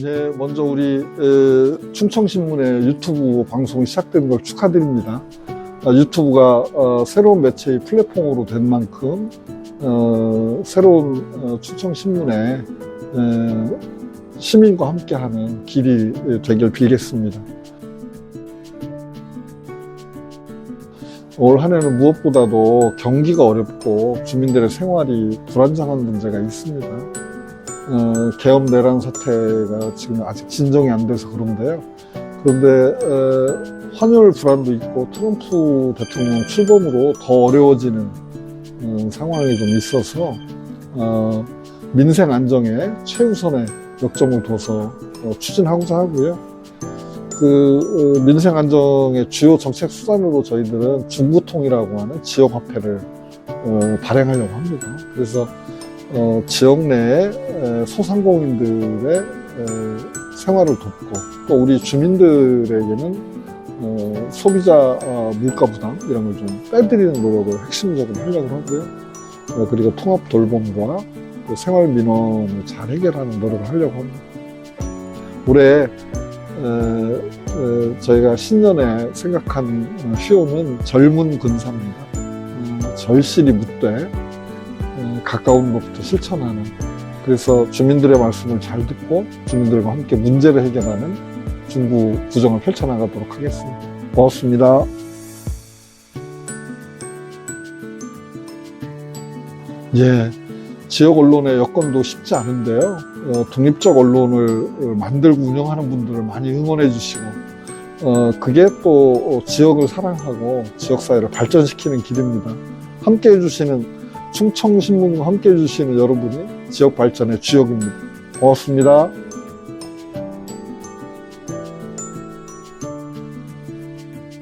네, 먼저 우리 에, 충청신문의 유튜브 방송이 시작된 걸 축하드립니다. 아, 유튜브가 어, 새로운 매체의 플랫폼으로 된 만큼 어, 새로운 어, 충청신문의 에, 시민과 함께하는 길이 되길 빌겠습니다. 올 한해는 무엇보다도 경기가 어렵고 주민들의 생활이 불안정한 문제가 있습니다. 어, 계엄 내란 사태가 지금 아직 진정이 안 돼서 그런데요. 그런데 어, 환율 불안도 있고 트럼프 대통령 출범으로 더 어려워지는 어, 상황이 좀 있어서 어, 민생 안정에 최우선의 역점을 둬서 어, 추진하고자 하고요. 그 어, 민생 안정의 주요 정책 수단으로 저희들은 중구통이라고 하는 지역 화폐를 어, 발행하려고 합니다. 그래서 어, 지역 내에 에, 소상공인들의 에, 생활을 돕고 또 우리 주민들에게는 어, 소비자 어, 물가 부담 이런 걸 좀 빼드리는 노력을 핵심적으로 하려고 하고요. 어, 그리고 통합 돌봄과 그 생활 민원을 잘 해결하는 노력을 하려고 합니다. 올해 에, 에, 저희가 신년에 생각한 어, 효는 젊은 근사입니다. 어, 절실히 묻되 어, 가까운 것부터 실천하는 그래서 주민들의 말씀을 잘 듣고 주민들과 함께 문제를 해결하는 중구 구정을 펼쳐나가도록 하겠습니다. 고맙습니다. 예, 지역 언론의 여건도 쉽지 않은데요. 어, 독립적 언론을 만들고 운영하는 분들을 많이 응원해 주시고, 어, 그게 또 지역을 사랑하고 지역사회를 발전시키는 길입니다. 함께 해주시는 충청신문과 함께 해주시는 여러분이 지역 발전의 주역입니다. 고맙습니다.